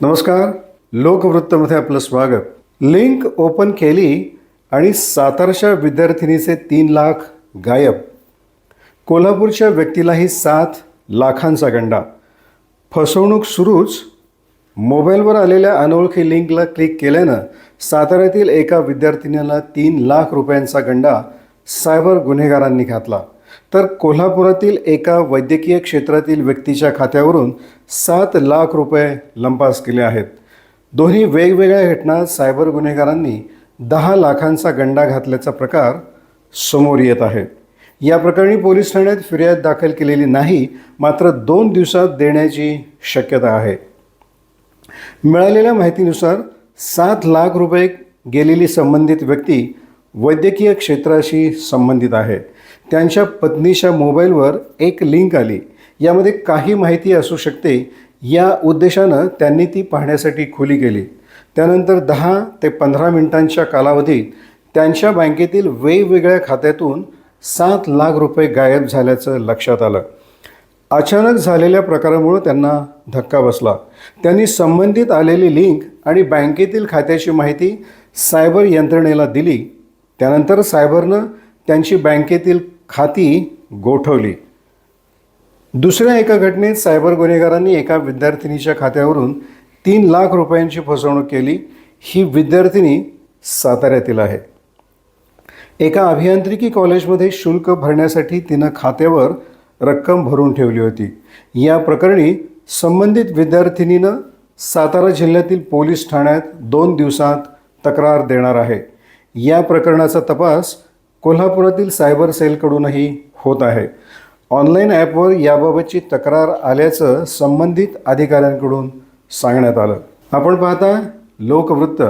नमस्कार. लोकवृत्तमध्ये आपलं स्वागत. लिंक ओपन केली आणि सातारच्या विद्यार्थिनीचे तीन लाख गायब. कोल्हापूरच्या व्यक्तीलाही सात लाखांचा गंडा. फसवणूक सुरूच. मोबाईलवर आलेल्या अनोळखी लिंकला क्लिक केल्यानं साताऱ्यातील एका विद्यार्थिनीला तीन लाख रुपयांचा गंडा सायबर गुन्हेगारांनी घातला. तर कोल्हापुरातील एका वैद्यकीय क्षेत्रातील व्यक्तीच्या खात्यावरून सात लाख रुपये लंपास केले आहेत. दोन्ही वेगवेगळ्या घटना सायबर गुन्हेगारांनी दहा लाखांचा गंडा घातल्याचा प्रकार समोर येत आहे. या प्रकरणी पोलीस ठाण्यात फिर्याद दाखल केलेली नाही मात्र दोन दिवसात देण्याची शक्यता आहे. मिळालेल्या माहितीनुसार सात लाख रुपये गेलेली संबंधित व्यक्ती वैद्यकीय क्षेत्राशी संबंधित आहे त्यांच्या पत्नीच्या मोबाईलवर एक लिंक आली. यामध्ये काही माहिती असू शकते. या उद्देशानं त्यांनी ती पाहण्यासाठी खुली केली. त्यानंतर दहा ते पंधरा मिनिटांच्या कालावधीत त्यांच्या बँकेतील वेगवेगळ्या खात्यातून सात लाख रुपये गायब झाल्याचं लक्षात आलं. अचानक झालेल्या प्रकारामुळं त्यांना धक्का बसला. त्यांनी संबंधित आलेली लिंक आणि बँकेतील खात्याची माहिती सायबर यंत्रणेला दिली. त्यानंतर सायबरनं त्यांची बँकेतील खाती गोठवली. दुसऱ्या एका घटनेत सायबर गुन्हेगारांनी एका विद्यार्थिनीच्या खात्यावरून तीन लाख रुपयांची फसवणूक केली. ही विद्यार्थिनी साताऱ्यातील आहे. एका अभियांत्रिकी कॉलेजमध्ये शुल्क भरण्यासाठी तिनं खात्यावर रक्कम भरून ठेवली होती. या प्रकरणी संबंधित विद्यार्थिनीनं सातारा जिल्ह्यातील पोलीस ठाण्यात दोन दिवसात तक्रार देणार आहे. या प्रकरणाचा तपास कोल्हापुरातील सायबर सेलकडूनही होत आहे. ऑनलाईन ॲपवर याबाबतची तक्रार आल्याचं संबंधित अधिकाऱ्यांकडून सांगण्यात आलं. आपण पाहता लोकवृत्त.